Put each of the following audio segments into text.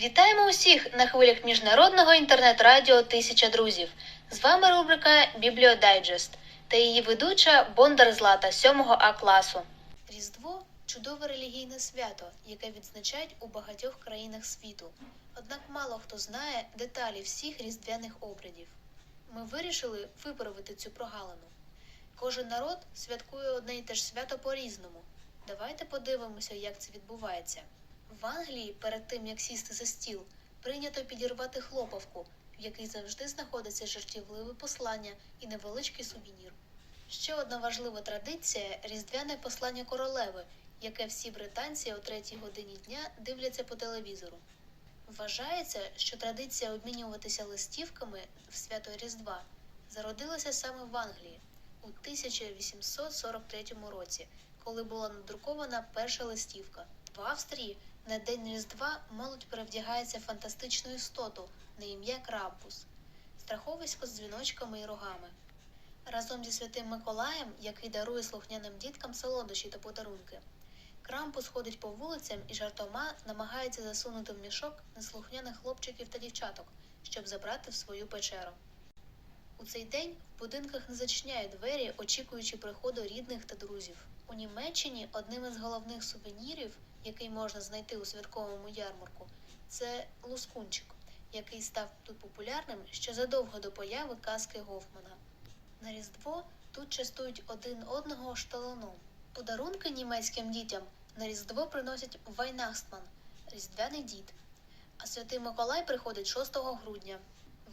Вітаємо усіх на хвилях міжнародного інтернет-радіо Тисяча друзів. З вами рубрика Бібліодайджест та її ведуча Бондар Злата 7 А класу. Різдво чудове релігійне свято, яке відзначають у багатьох країнах світу. Однак мало хто знає деталі всіх різдвяних обрядів. Ми вирішили виправити цю прогалину. Кожен народ святкує одне й те ж свято по-різному. Давайте подивимося, як це відбувається. В Англії перед тим як сісти за стіл, прийнято підірвати хлопавку, в якій завжди знаходиться жартівливе послання і невеличкий сувенір. Ще одна важлива традиція різдвяне послання королеви, яке всі британці о третій годині дня дивляться по телевізору. Вважається, що традиція обмінюватися листівками в свято Різдва зародилася саме в Англії у 1843 році, коли була надрукована перша листівка. В Австрії на день Різдва молодь перевдягається в фантастичну істоту на ім'я Крампус, страховисько з дзвіночками і рогами. Разом зі святим Миколаєм, який дарує слухняним діткам солодощі та подарунки. Крампус ходить по вулицям і жартома намагається засунути в мішок неслухняних хлопчиків та дівчаток, щоб забрати в свою печеру. У цей день в будинках не зачиняють двері, очікуючи приходу рідних та друзів. У Німеччині одним із головних сувенірів, який можна знайти у святковому ярмарку, це лускунчик, який став тут популярним ще задовго до появи казки Гофмана. На Різдво тут частують один одного шталоном. Подарунки німецьким дітям на Різдво приносять Вайнахстман – Різдвяний дід. А святий Миколай приходить 6 грудня.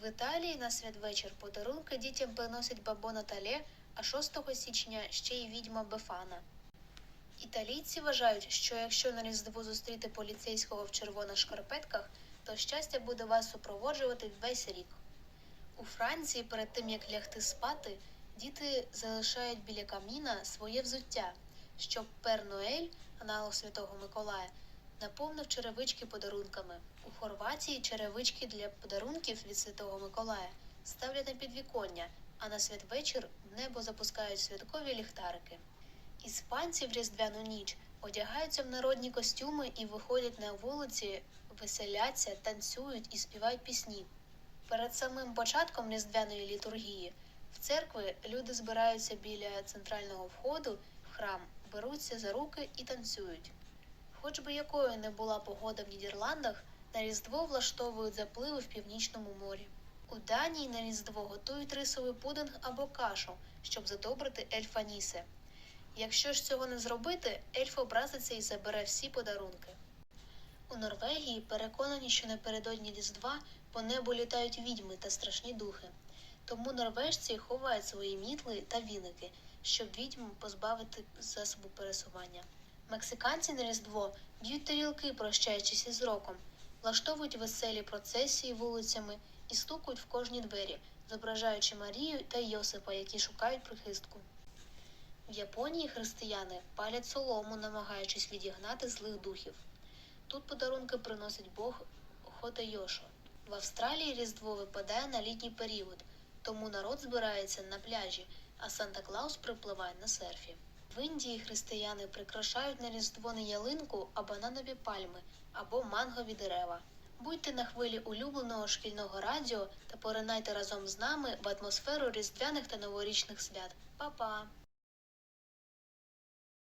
В Італії на святвечір подарунки дітям приносять бабо Талє, а 6 січня ще й відьма Бефана. Італійці вважають, що якщо на Різдво зустріти поліцейського в червоних шкарпетках, то щастя буде вас супроводжувати весь рік. У Франції перед тим як лягти спати, діти залишають біля каміна своє взуття, щоб Пер Ноель, аналог Святого Миколая, наповнив черевички подарунками. У Хорватії черевички для подарунків від Святого Миколая ставлять на підвіконня, а на святвечір в небо запускають святкові ліхтарики. Іспанці в різдвяну ніч одягаються в народні костюми і виходять на вулиці, веселяться, танцюють і співають пісні. Перед самим початком різдвяної літургії в церкви люди збираються біля центрального входу в храм, беруться за руки і танцюють. Хоч би якою не була погода в Нідерландах, на Різдво влаштовують запливи в північному морі. У Данії на Різдво готують рисовий пудинг або кашу, щоб задобрити ельфа Нісе. Якщо ж цього не зробити, ельф образиться і забере всі подарунки. У Норвегії переконані, що напередодні Різдва по небу літають відьми та страшні духи. Тому норвежці ховають свої мітли та віники, щоб відьм позбавити засобу пересування. Мексиканці на Різдво б'ють тарілки, прощаючись із роком, влаштовують веселі процесії вулицями і стукають в кожні двері, зображаючи Марію та Йосипа, які шукають прихистку. В Японії християни палять солому, намагаючись відігнати злих духів. Тут подарунки приносить Бог Хотайошо. В Австралії Різдво випадає на літній період, тому народ збирається на пляжі, а Санта Клаус припливає на серфі. В Індії християни прикрашають на Різдво не ялинку, а бананові пальми або мангові дерева. Будьте на хвилі улюбленого шкільного радіо та поринайте разом з нами в атмосферу різдвяних та новорічних свят. Па-па!